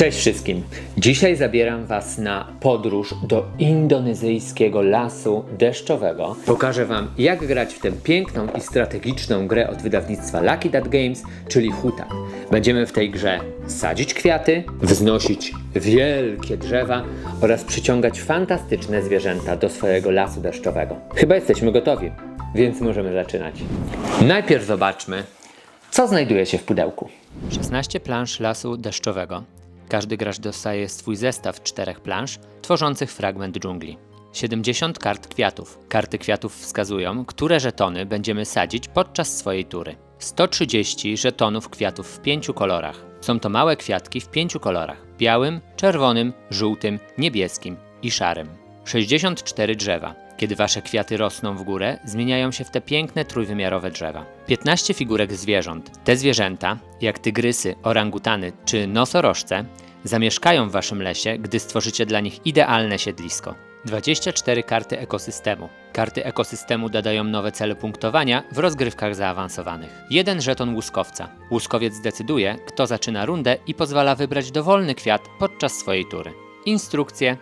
Cześć wszystkim! Dzisiaj zabieram Was na podróż do indonezyjskiego lasu deszczowego. Pokażę Wam, jak grać w tę piękną i strategiczną grę od wydawnictwa Lucky Dot Games, czyli Huta. Będziemy w tej grze sadzić kwiaty, wznosić wielkie drzewa oraz przyciągać fantastyczne zwierzęta do swojego lasu deszczowego. Chyba jesteśmy gotowi, więc możemy zaczynać. Najpierw zobaczmy, co znajduje się w pudełku. 16 plansz lasu deszczowego. Każdy gracz dostaje swój zestaw czterech plansz, tworzących fragment dżungli. 70 kart kwiatów. Karty kwiatów wskazują, które żetony będziemy sadzić podczas swojej tury. 130 żetonów kwiatów w pięciu kolorach. Są to małe kwiatki w pięciu kolorach: białym, czerwonym, żółtym, niebieskim i szarym. 64 drzewa. Kiedy wasze kwiaty rosną w górę, zmieniają się w te piękne trójwymiarowe drzewa. 15 figurek zwierząt. Te zwierzęta, jak tygrysy, orangutany czy nosorożce, zamieszkają w waszym lesie, gdy stworzycie dla nich idealne siedlisko. 24 karty ekosystemu. Karty ekosystemu dodają nowe cele punktowania w rozgrywkach zaawansowanych. Jeden żeton łuskowca. Łuskowiec decyduje, kto zaczyna rundę i pozwala wybrać dowolny kwiat podczas swojej tury. Instrukcje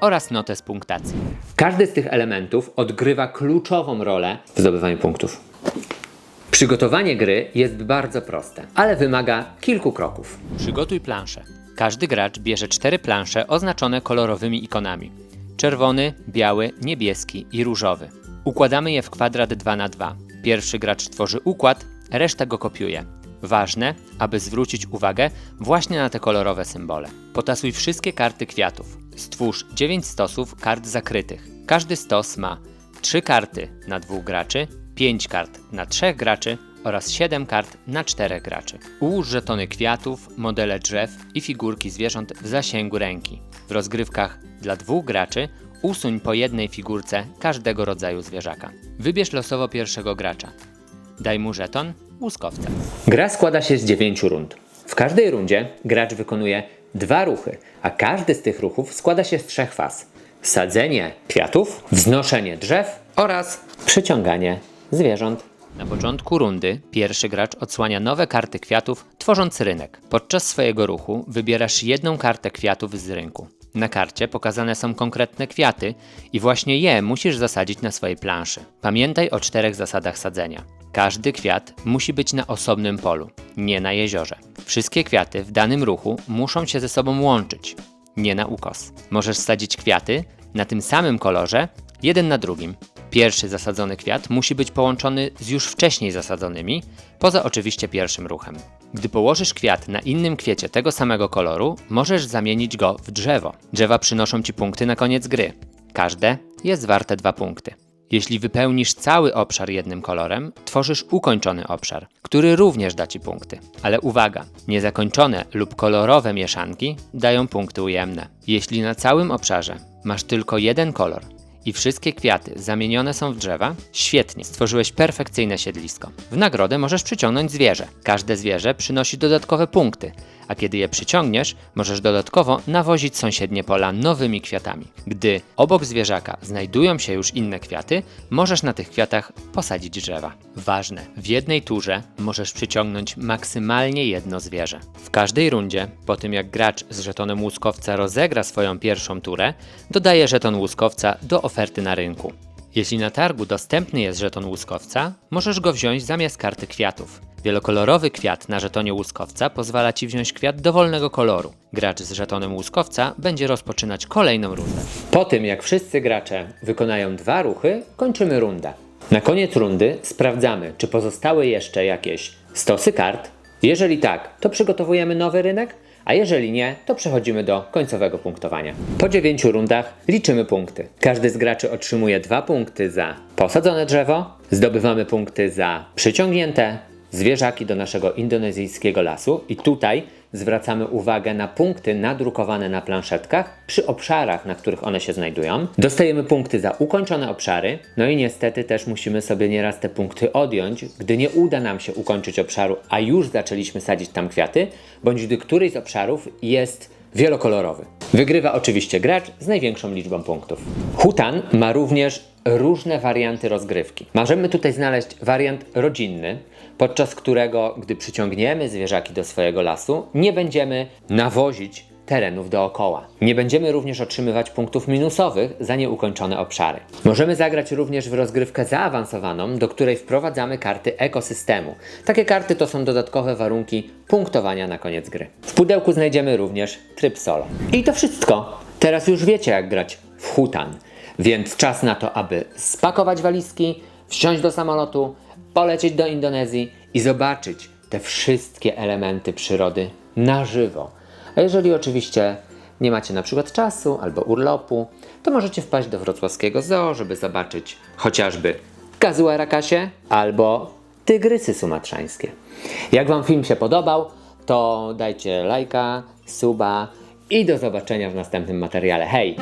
oraz notes punktacji. Każdy z tych elementów odgrywa kluczową rolę w zdobywaniu punktów. Przygotowanie gry jest bardzo proste, ale wymaga kilku kroków. Przygotuj planszę. Każdy gracz bierze cztery plansze oznaczone kolorowymi ikonami: czerwony, biały, niebieski i różowy. Układamy je w kwadrat 2 na 2 Pierwszy gracz tworzy układ, reszta go kopiuje. Ważne, aby zwrócić uwagę właśnie na te kolorowe symbole. Potasuj wszystkie karty kwiatów. Stwórz 9 stosów kart zakrytych. Każdy stos ma 3 karty na dwóch graczy, 5 kart na trzech graczy oraz 7 kart na czterech graczy. Ułóż żetony kwiatów, modele drzew i figurki zwierząt w zasięgu ręki. W rozgrywkach dla dwóch graczy usuń po jednej figurce każdego rodzaju zwierzaka. Wybierz losowo pierwszego gracza. Daj mu żeton łuskowca. Gra składa się z 9 rund. W każdej rundzie gracz wykonuje dwa ruchy, a każdy z tych ruchów składa się z trzech faz: sadzenie kwiatów, wznoszenie drzew oraz przyciąganie zwierząt. Na początku rundy pierwszy gracz odsłania nowe karty kwiatów, tworząc rynek. Podczas swojego ruchu wybierasz jedną kartę kwiatów z rynku. Na karcie pokazane są konkretne kwiaty i właśnie je musisz zasadzić na swojej planszy. Pamiętaj o czterech zasadach sadzenia. Każdy kwiat musi być na osobnym polu, nie na jeziorze. Wszystkie kwiaty w danym ruchu muszą się ze sobą łączyć, nie na ukos. Możesz sadzić kwiaty na tym samym kolorze, jeden na drugim. Pierwszy zasadzony kwiat musi być połączony z już wcześniej zasadzonymi, poza oczywiście pierwszym ruchem. Gdy położysz kwiat na innym kwiecie tego samego koloru, możesz zamienić go w drzewo. Drzewa przynoszą ci punkty na koniec gry. Każde jest warte dwa punkty. Jeśli wypełnisz cały obszar jednym kolorem, tworzysz ukończony obszar, który również da ci punkty. Ale uwaga, niezakończone lub kolorowe mieszanki dają punkty ujemne. Jeśli na całym obszarze masz tylko jeden kolor i wszystkie kwiaty zamienione są w drzewa, świetnie, stworzyłeś perfekcyjne siedlisko. W nagrodę możesz przyciągnąć zwierzę. Każde zwierzę przynosi dodatkowe punkty, a kiedy je przyciągniesz, możesz dodatkowo nawozić sąsiednie pola nowymi kwiatami. Gdy obok zwierzaka znajdują się już inne kwiaty, możesz na tych kwiatach posadzić drzewa. Ważne, w jednej turze możesz przyciągnąć maksymalnie jedno zwierzę. W każdej rundzie, po tym jak gracz z żetonem łuskowca rozegra swoją pierwszą turę, dodaje żeton łuskowca do oferty na rynku. Jeśli na targu dostępny jest żeton łuskowca, możesz go wziąć zamiast karty kwiatów. Wielokolorowy kwiat na żetonie łuskowca pozwala Ci wziąć kwiat dowolnego koloru. Gracz z żetonem łuskowca będzie rozpoczynać kolejną rundę. Po tym jak wszyscy gracze wykonają dwa ruchy, kończymy rundę. Na koniec rundy sprawdzamy, czy pozostały jeszcze jakieś stosy kart. Jeżeli tak, to przygotowujemy nowy rynek, a jeżeli nie, to przechodzimy do końcowego punktowania. Po 9 rundach liczymy punkty. Każdy z graczy otrzymuje 2 punkty za posadzone drzewo, zdobywamy punkty za przyciągnięte zwierzaki do naszego indonezyjskiego lasu i tutaj zwracamy uwagę na punkty nadrukowane na planszetkach przy obszarach, na których one się znajdują. Dostajemy punkty za ukończone obszary, no i niestety też musimy sobie nieraz te punkty odjąć, gdy nie uda nam się ukończyć obszaru, a już zaczęliśmy sadzić tam kwiaty, bądź gdy któryś z obszarów jest wielokolorowy. Wygrywa oczywiście gracz z największą liczbą punktów. Hutan ma również różne warianty rozgrywki. Możemy tutaj znaleźć wariant rodzinny, podczas którego, gdy przyciągniemy zwierzaki do swojego lasu, nie będziemy nawozić terenów dookoła. Nie będziemy również otrzymywać punktów minusowych za nieukończone obszary. Możemy zagrać również w rozgrywkę zaawansowaną, do której wprowadzamy karty ekosystemu. Takie karty to są dodatkowe warunki punktowania na koniec gry. W pudełku znajdziemy również tryb solo. I to wszystko. Teraz już wiecie jak grać w hutan. Więc czas na to, aby spakować walizki, wsiąść do samolotu, polecieć do Indonezji i zobaczyć te wszystkie elementy przyrody na żywo. A jeżeli oczywiście nie macie na przykład czasu albo urlopu, to możecie wpaść do wrocławskiego zoo, żeby zobaczyć chociażby gazułę rakasie albo tygrysy sumatrzańskie. Jak Wam film się podobał, to dajcie lajka, suba i do zobaczenia w następnym materiale. Hej!